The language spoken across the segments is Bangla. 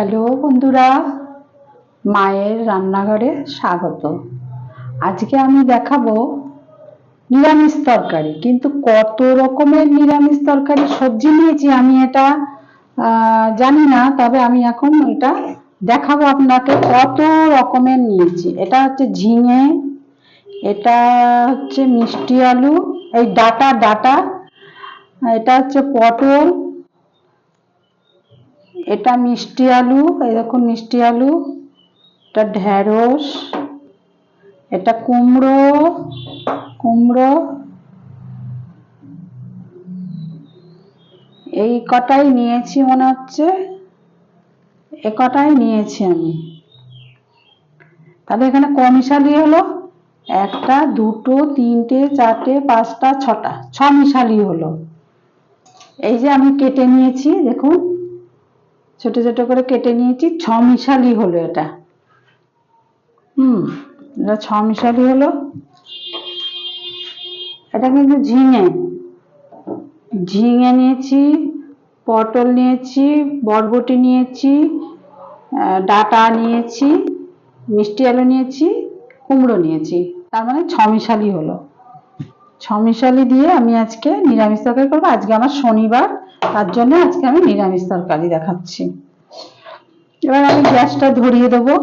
হ্যালো বন্ধুরা, মায়ের রান্নাঘরে স্বাগত। আজকে আমি দেখাবো নিরামিষ তরকারি, কিন্তু কত রকমের নিরামিষ তরকারি সবজি নিয়েছি আমি এটা জানি না, তবে আমি এখন এটা দেখাবো আপনাকে কত রকমের নিয়েছি। এটা হচ্ছে ঝিঙে, এটা হচ্ছে মিষ্টি আলু, এই ডাটা ডাটা, এটা হচ্ছে পটল এটা মিষ্টি আলু দেখুন মিষ্টি আলু। এটা ঢেঁড়স, এটা কুমড়ো কুমড়ো। এই কটাই নিয়েছি মনে হচ্ছে। এ কটাই নিয়েছি আমি। তাহলে এখানে কমিশালি হলো? একটা, দুটো, তিনটে, চারটে, পাঁচটা, ছটা। ছ মিশালি হলো। এই যে আমি কেটে নিয়েছি, দেখুন। ছোট ছোট করে কেটে নিয়েছি, ছ মিশালি হলো এটা। হুম, এটা ছ মিশালি হলো। এটা কিন্তু ঝিঙে। ঝিঙে নিয়েছি, পটল নিয়েছি, বরবটি নিয়েছি ডাঁটা নিয়েছি, মিষ্টি আলু নিয়েছি, কুমড়ো নিয়েছি। তার মানে ছ মিশালি হলো। ছ মিশালি দিয়ে আমি আজকে নিরামিষ তরকারি করব। আজকে আমার শনিবার, তার জন্য আজকে আমি নিরামিষ তরকারি দেখাচ্ছি। এবার আমি গ্যাসটা ধরিয়ে দেবো।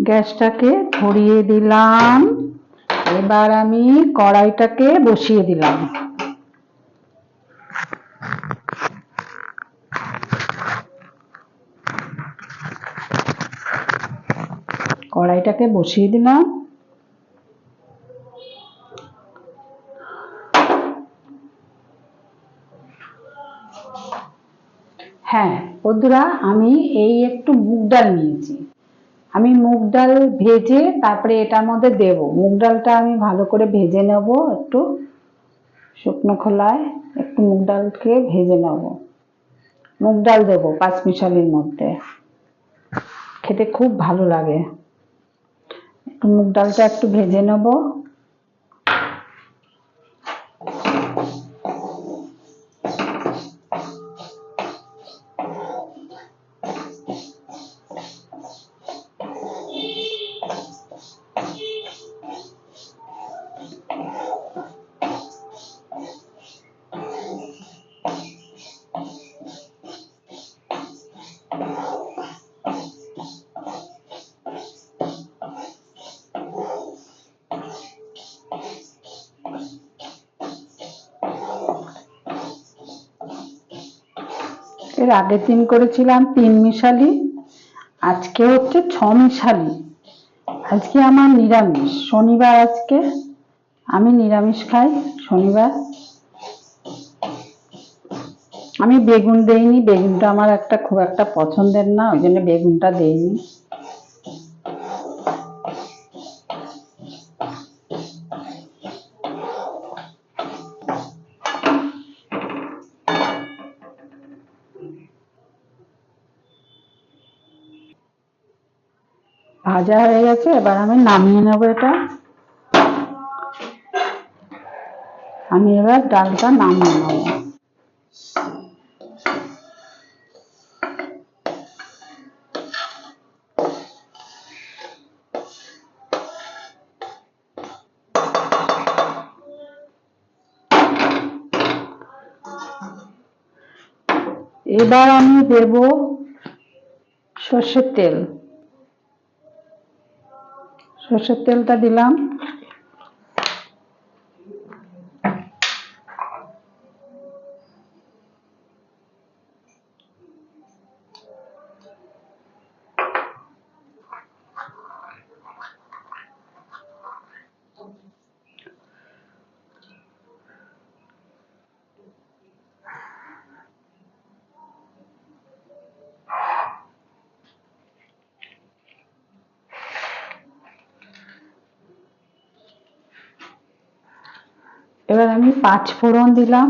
গ্যাসটাকে ধরিয়ে দিলাম। এবার আমি কড়াইটাকে বসিয়ে দিলাম। কড়াইটাকে বসিয়ে দিলাম। হ্যাঁ বন্ধুরা, আমি এই একটু মুগ ডাল নিয়েছি। আমি মুগ ডাল ভেজে তারপরে এটার মধ্যে দেব। মুগ ডালটা আমি ভালো করে ভেজে নেব একটু। শুকনো খোলায় একটু মুগ ডালকে ভেজে নেব। মুগ ডাল দেবো পাঁচ মিশালির মধ্যে। খেতে খুব ভালো লাগে। মুগ ডালটা একটু ভেজে নেব। এর আগের দিন করেছিলাম তিন মিশালি, আজকে হচ্ছে ছ মিশালি। আজকে আমার নিরামিষ। শনিবার আজকে, আমি নিরামিষ খাই শনিবার। আমি বেগুন দেইনি, বেগুনটা আমার একটা খুব একটা পছন্দের না, ওই জন্য বেগুনটা দেইনি। ভাজা হয়ে গেছে, এবার আমি নামিয়ে নেব এটা। আমি এবার ডালটা নামিয়ে নেব। এবার আমি দেব সর্ষের তেল। সর্ষের তেলটা দিলাম। এবার আমি পাঁচ ফোড়ন দিলাম।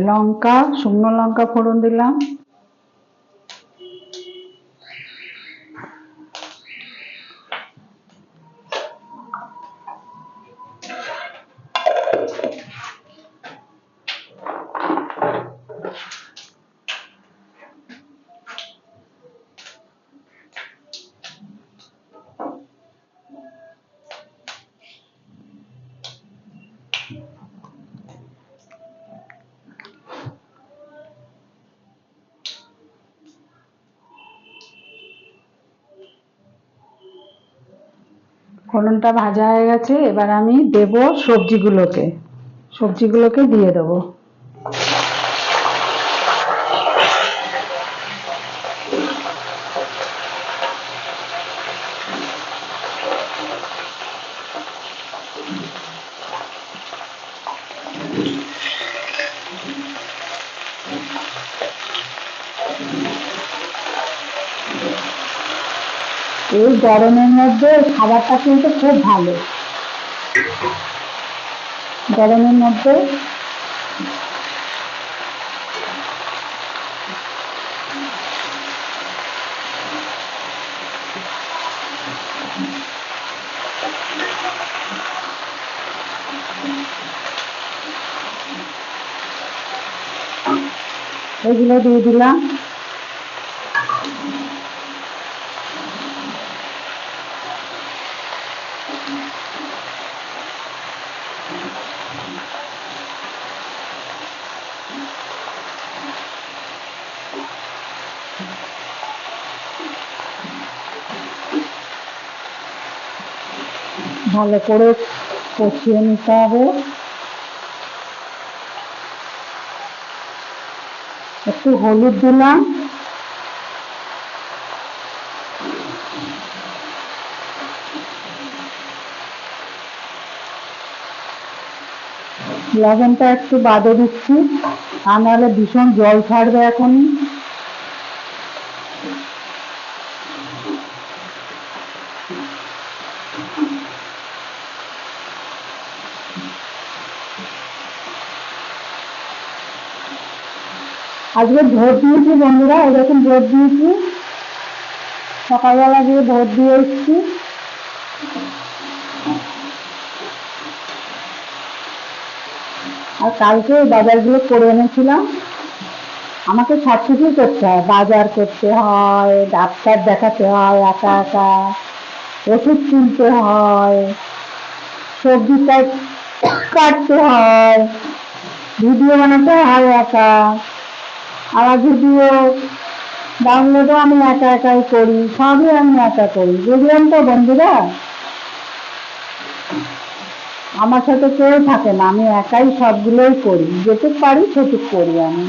লঙ্কা শুকনো লঙ্কা ফোড়ন দিলাম। ফোড়নটা ভাজা হয়ে গেছে এবার আমি দেব সবজিগুলোকে। সবজিগুলোকে দিয়ে দেবো এই গরমের মধ্যে খাবারটা কিন্তু খুব ভালো। গরমের মধ্যে এগুলো দিয়ে দিলাম। ভালো করে কষিয়ে নিতে হবে। একটু হলুদ দিলাম। লবণটা একটু বাদে দিচ্ছি আর নাহলে ভীষণ জল ছাড়বে এখন আজকে ভোট দিয়েছি বন্ধুরা, এরকম ভোট দিয়েছি। সকালবেলা গিয়ে ভোট দিয়ে এসেছি। আর কালকে বাজারগুলো করে এনেছিলাম। আমাকে কিছুই করতে হয়, বাজার করতে হয়, ডাক্তার দেখাতে হয়, একা একা, ওষুধ কিনতে হয়, সবজি কাটতে হয়, ভিডিও বানাতে হয় একা। আমার ভিডিও ডাউনলোডও আমি একা একাই করি, সবই আমি একা করি, বুঝলেন তো বন্ধুরা? আমার সাথে কেউ থাকে না, আমি একাই সবগুলোই করি, যেটুক পারি সেটুক করি আমি।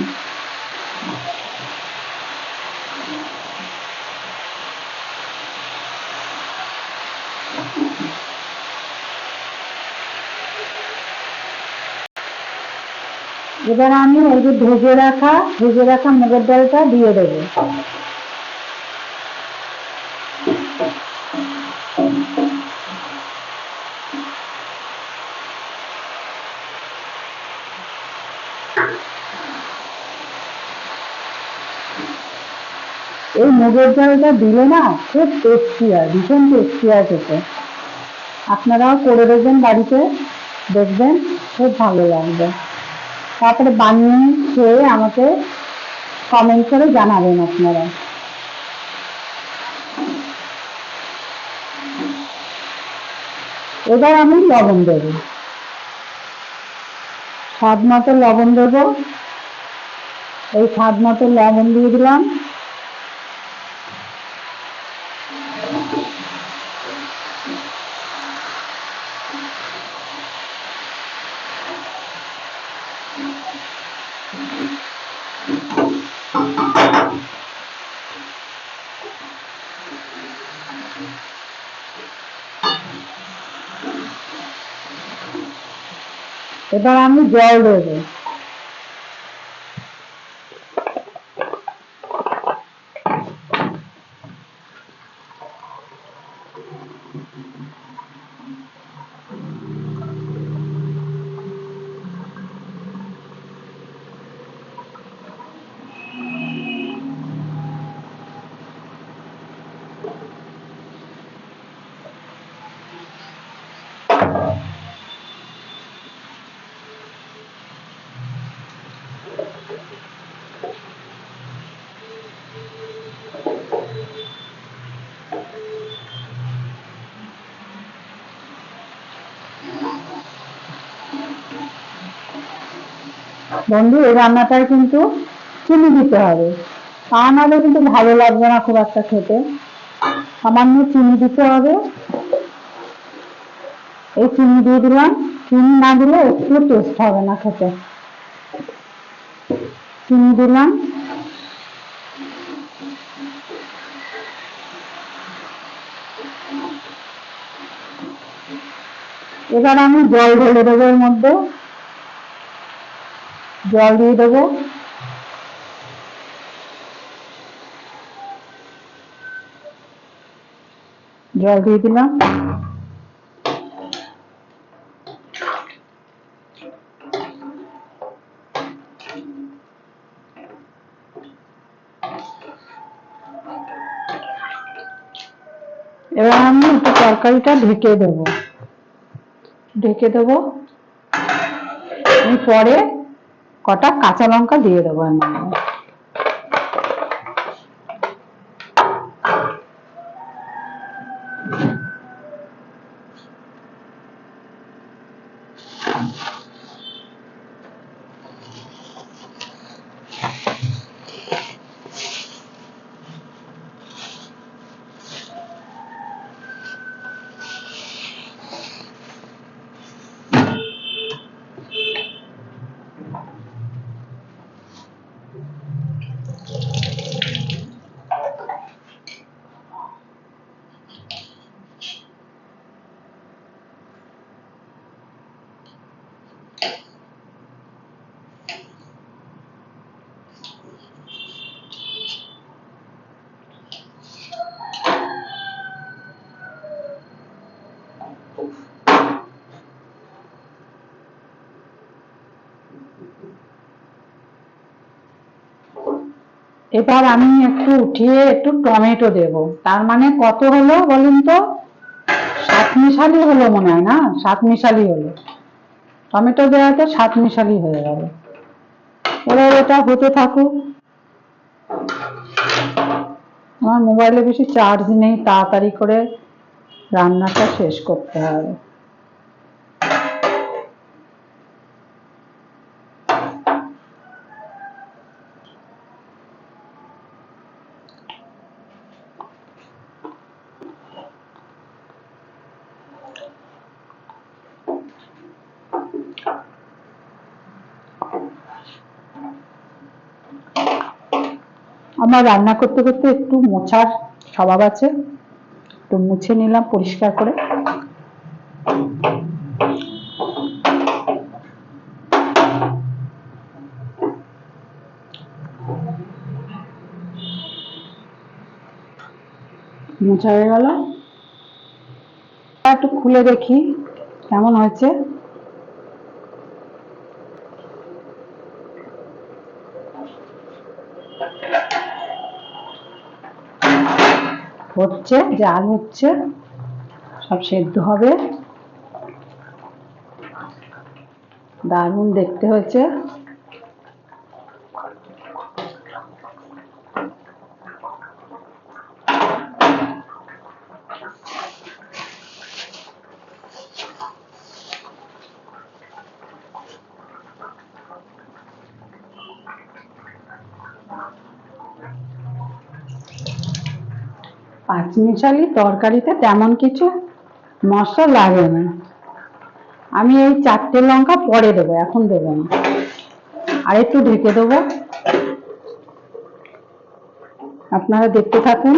এবার আমি ওই যে ভেজে রাখা ভেজে রাখা মুগের ডালটা দিয়ে দেবো। এই মুগের ডালটা দিলে না খুব টেস্টি হয়, ভীষণ টেস্টি হয় খেতে। আপনারাও করে দেখবেন বাড়িতে, দেখবেন খুব ভালো লাগবে। তারপরে বানিয়ে খেয়ে আমাকে কমেন্ট করে জানাবেন আপনারা। এবার আমি লবণ দেব। স্বাদ মতো লবণ দেব। এই স্বাদ মতো লবণ দিয়ে দিলাম। এবার আমি জল দেবো। বন্ধু, এই রান্নাটায় কিন্তু চিনি দিতে হবে। তা নাহলে কিন্তু ভালো লাগবে না খুব একটা খেতে। সামান্য চিনি দিতে হবে। এই চিনি দিয়ে দিলাম। চিনি না দিলে একটু টেস্ট হবে না খেতে। চিনি দিলাম। এবার আমি জল ঢেলে দেবো এর মধ্যে। জল দিয়ে দেবো জল দিয়ে দিলাম এবার আমি একটু তরকারিটা ঢেকে দেব ঢেকে দেব আমি পরে কটা কাঁচা লঙ্কা দিয়ে দেবো এর মধ্যে এবার আমি একটু উঠিয়ে একটু টমেটো দেব। তার মানে কত হলো বলুন তো? সাত মিশালি হলো মনে হয় না? সাত মিশালি হলো। টমেটো দেওয়াতে সাত মিশালি হয়ে গেল। এবার এটা হতে থাকুক। আমার মোবাইলে বেশি চার্জ নেই, তাড়াতাড়ি করে রান্নাটা শেষ করতে হবে। আমার রান্না করতে করতে একটু মোছার স্বভাব আছে। একটু মুছে নিলাম পরিষ্কার করে। মোছা হয়ে গেল। একটু খুলে দেখি কেমন হয়েছে। হচ্ছে জাল হচ্ছে সব সেদ্ধ হবে। দারুণ দেখতে হয়েছে। পাঁচমিশালি তরকারিতে তেমন কিছু মশলা লাগে না। আমি এই চারটে লঙ্কা পরে দেবো, এখন দেবো না। আর একটু ঢেকে দেবো। আপনারা দেখতে থাকুন।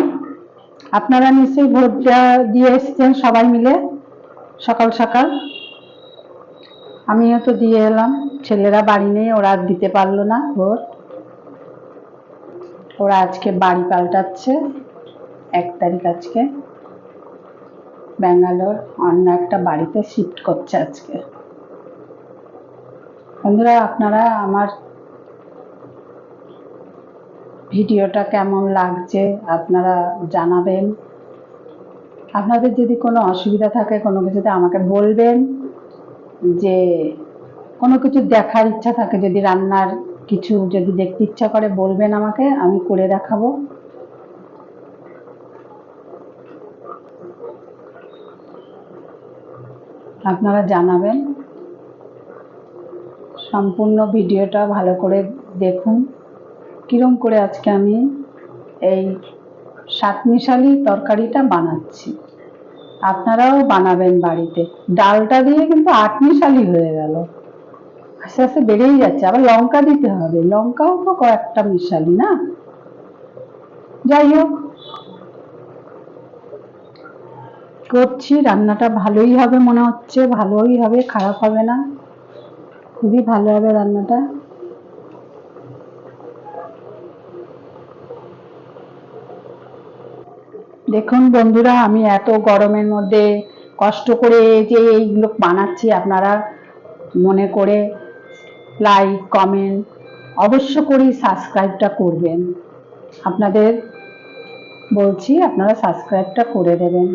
আপনারা নিশ্চয়ই ভোটটা দিয়ে এসছেন সবাই মিলে, সকাল সকাল। আমিও তো দিয়ে এলাম। ছেলেরা বাড়ি নেই, ওরা দিতে পারল না ভোট। ওরা আজকে বাড়ি পাল্টাচ্ছে। এক তারিখ আজকে। ব্যাঙ্গালোর অন্য একটা বাড়িতে শিফট করছে আজকে। বন্ধুরা, আপনারা আমার ভিডিওটা কেমন লাগছে আপনারা জানাবেন। আপনাদের যদি কোনো অসুবিধা থাকে, কোনো কিছুতে আমাকে বলবেন যে কোনো কিছু দেখার ইচ্ছা থাকে, যদি রান্নার কিছু যদি দেখতে ইচ্ছা করে বলবেন আমাকে, আমি করে দেখাবো। আপনারা জানাবেন। সম্পূর্ণ ভিডিওটা ভালো করে দেখুন। কিরম করে আজকে আমি এই সাতমিশালি তরকারিটা বানাচ্ছি। আপনারাও বানাবেন বাড়িতে। ডালটা দিয়ে কিন্তু আট মিশালি হয়ে গেল। আস্তে আস্তে বেড়েই যাচ্ছে। আবার লঙ্কা দিতে হবে। লঙ্কাও তো কয়েকটা মিশালি, না? যাই হোক করছি, রান্নাটা ভালোই হবে মনে হচ্ছে, ভালোই হবে, খারাপ হবে না। খুবই ভালো হবে রান্নাটা। দেখুন বন্ধুরা, আমি এত গরমের মধ্যে কষ্ট করে যে এইগুলো বানাচ্ছি, আপনারা মনে করে লাইক কমেন্ট অবশ্য করেই সাবস্ক্রাইবটা করবেন। আপনাদের বলছি, আপনারা সাবস্ক্রাইবটা করে দেবেন।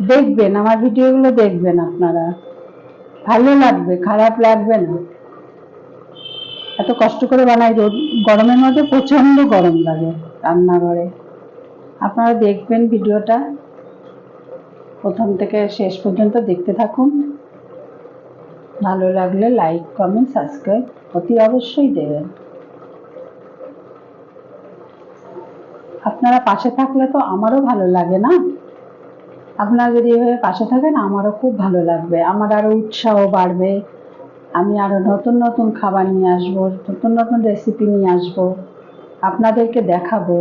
দেখবেন, আমার ভিডিওগুলো দেখবেন আপনারা। ভালো লাগবে, খারাপ লাগবে না। এত কষ্ট করে বানাই, রোদ, গরমের মধ্যে প্রচণ্ড গরম লাগে রান্নাঘরে। আপনারা দেখবেন ভিডিওটা। প্রথম থেকে শেষ পর্যন্ত দেখতে থাকুন। ভালো লাগলে লাইক, কমেন্ট, সাবস্ক্রাইব অতি অবশ্যই দেবেন। আপনারা পাশে থাকলে তো আমারও ভালো লাগে না? আপনারা যদি এভাবে পাশে থাকেন, আমারও খুব ভালো লাগবে। আমার আরও উৎসাহ বাড়বে। আমি আরও নতুন নতুন খাবার নিয়ে আসব, নতুন নতুন রেসিপি নিয়ে আসব, আপনাদেরকে দেখাবো।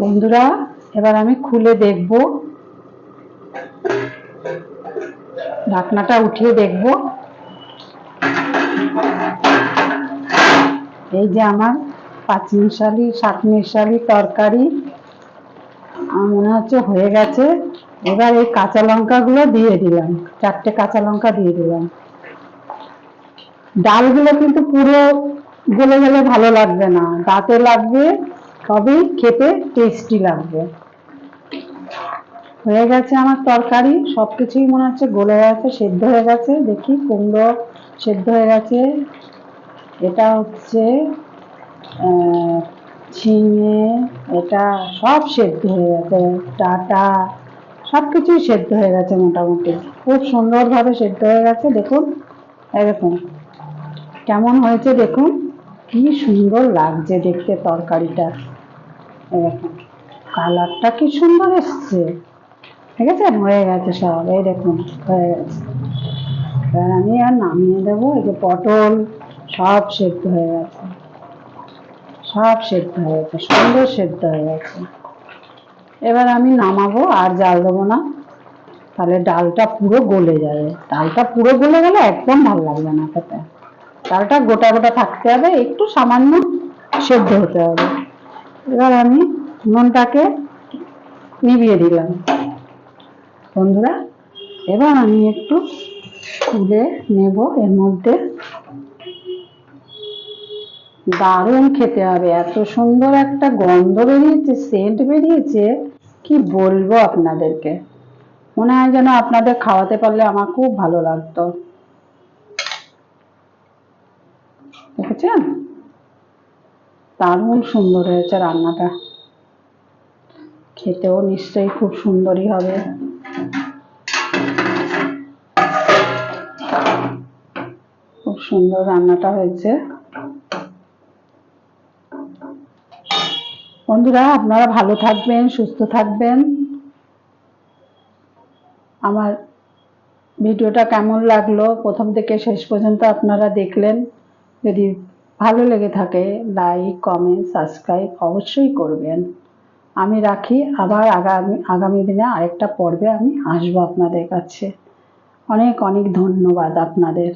বন্ধুরা, এবার আমি খুলে দেখব। ঢাকনাটা উঠিয়ে দেখব। এই যে আমার পাঁচ মিশালি, সাত মিশালি তরকারি। মনে হচ্ছে হয়ে গেছে। এবার এই কাঁচা লঙ্কাগুলো দিয়ে দিলাম। চারটে কাঁচা লঙ্কা দিয়ে দিলাম। ডালগুলো কিন্তু পুরো গলে গেলে ভালো লাগবে না। দাঁতে লাগবে, তবেই খেতে টেস্টি লাগবে। হয়ে গেছে আমার তরকারি। সবকিছুই মনে হচ্ছে গলে গেছে, সেদ্ধ হয়ে গেছে। দেখি কুমড়ো সেদ্ধ হয়ে গেছে। এটা হচ্ছে ঝিঙে এটা সব সেদ্ধ হয়ে গেছে, ডাটা সব কিছুই সেদ্ধ হয়ে গেছে মোটামুটি। খুব সুন্দরভাবে সেদ্ধ হয়ে গেছে, দেখুন। এরকম কেমন হয়েছে দেখুন। কি সুন্দর লাগছে দেখতে তরকারিটা। এরকম কালারটা কি সুন্দর এসছে। ঠিক আছে? হয়ে গেছে সব, এই দেখুন, হয়ে গেছে। এবার আমি আর নামিয়ে দেবো, এই যে পটল, সব সেদ্ধ হয়ে গেছে। সব সেদ্ধ হয়ে গেছে, সুন্দর সেদ্ধ হয়ে গেছে। এবার আমি নামাবো আর জাল দেবো না। তাহলে ডালটা পুরো গলে যাবে ডালটা পুরো গলে গেলে একদম ভালো লাগবে না খেতে। ডালটা গোটা গোটা থাকতে হবে, একটু সামান্য সেদ্ধ হতে হবে। এবার আমি নুনটাকে নিভিয়ে দিলাম। বন্ধুরা, এবার আমি একটু তুলে নেব এর মধ্যে দারুণ খেতে হবে। এত সুন্দর একটা গন্ধ বেরিয়েছে সেন্ট বেরিয়েছে। কি বলব আপনাদেরকে? মনে হয় যেন আপনাদের খাওয়াতে পারলে আমার খুব ভালো লাগতো। দেখেছেন? দারুণ সুন্দর হয়েছে রান্নাটা। খেতেও নিশ্চয়ই খুব সুন্দরই হবে। খুব সুন্দর রান্নাটা হয়েছে। বন্ধুরা, আপনারা ভালো থাকবেন, সুস্থ থাকবেন। আমার ভিডিওটা কেমন লাগল? প্রথম থেকে শেষ পর্যন্ত আপনারা দেখলেন। যদি ভালো লেগে থাকে লাইক কমেন্ট সাবস্ক্রাইব অবশ্যই করবেন। আমি রাখি। আবার আগামী আগামী দিনে আরেকটা পর্বে আমি আসব আপনাদের কাছে। অনেক অনেক ধন্যবাদ আপনাদের।